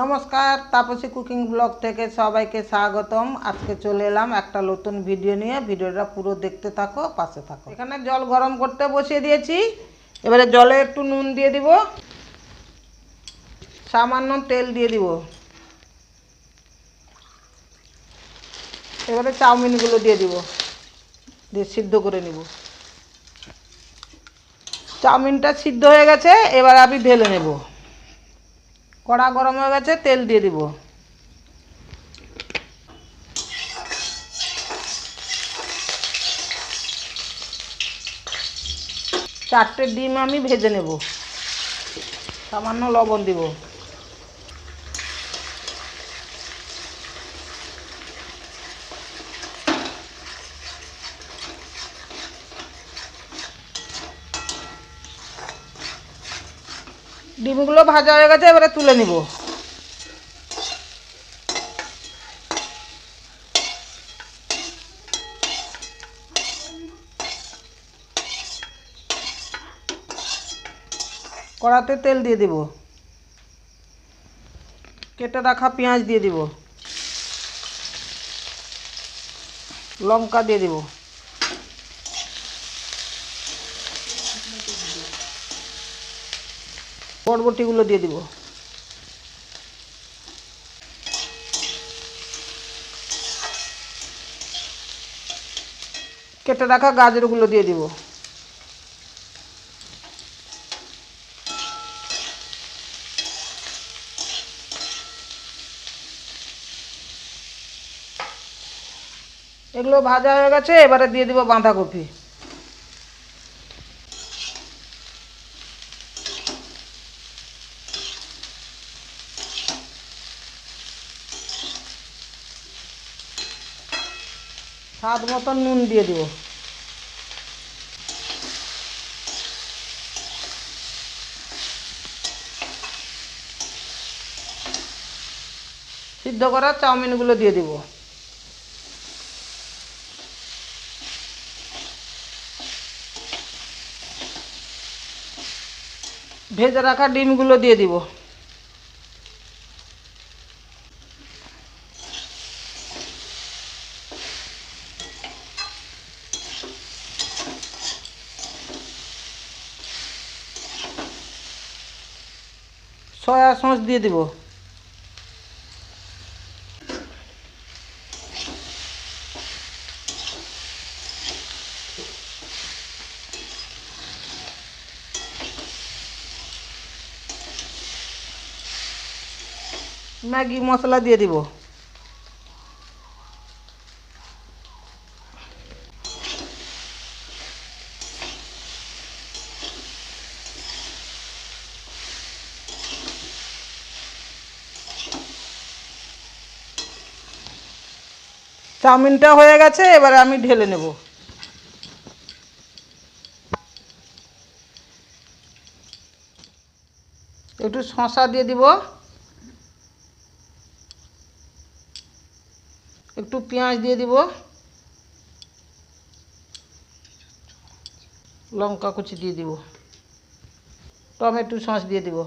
নমস্কার, Tapasi cooking blog থেকে সবাইকে স্বাগতম। আজকে চলে এলাম একটা নতুন ভিডিও নিয়ে। ভিডিওটা পুরো দেখতে থাকো, পাশে থাকো। এখানে জল গরম করতে বসিয়ে দিয়েছি। এবারে জলে একটু নুন দিয়ে দিব। সামান্য তেল দিয়ে দিব। এবারে চাউমিনগুলো দিয়ে দিব। দিয়ে সিদ্ধ করে নিব। চাউমিনটা সিদ্ধ হয়ে গেছে, এবার আমি ঢেলে নেব। কড়া গরম হয়ে গেছে, তেল দিয়ে দিব। চারটে ডিম আমি ভেজে নেব। সামান্য লবণ দিব। ডিমগুলো ভাজা হয়ে গেছে, এবারে তুলে নিব। কড়াতে তেল দিয়ে দিব। কেটে রাখা পেঁয়াজ দিয়ে দিব। লঙ্কা দিয়ে দিব। বরবটিগুলো দিয়ে দিব। কেটে রাখা গাজরগুলো দিয়ে দিব। এগুলো ভাজা হয়ে গেছে, এবারে দিয়ে দিব বাঁধাকপি। স্বাদ মতন নুন দিয়ে দিব। সিদ্ধ করা চাউমিনগুলো দিয়ে দিব। ভেজে রাখা ডিমগুলো দিয়ে দিব। সয়া সস দিয়ে দিব। ম্যাগি মশলা দিয়ে দিব। চাউমিনটা হয়ে গেছে, এবারে আমি ঢেলে নেব। একটু শশা দিয়ে দিব। একটু পেঁয়াজ দিয়ে দিব। লঙ্কা কুচি দিয়ে দিব। টমেটো সস দিয়ে দিব।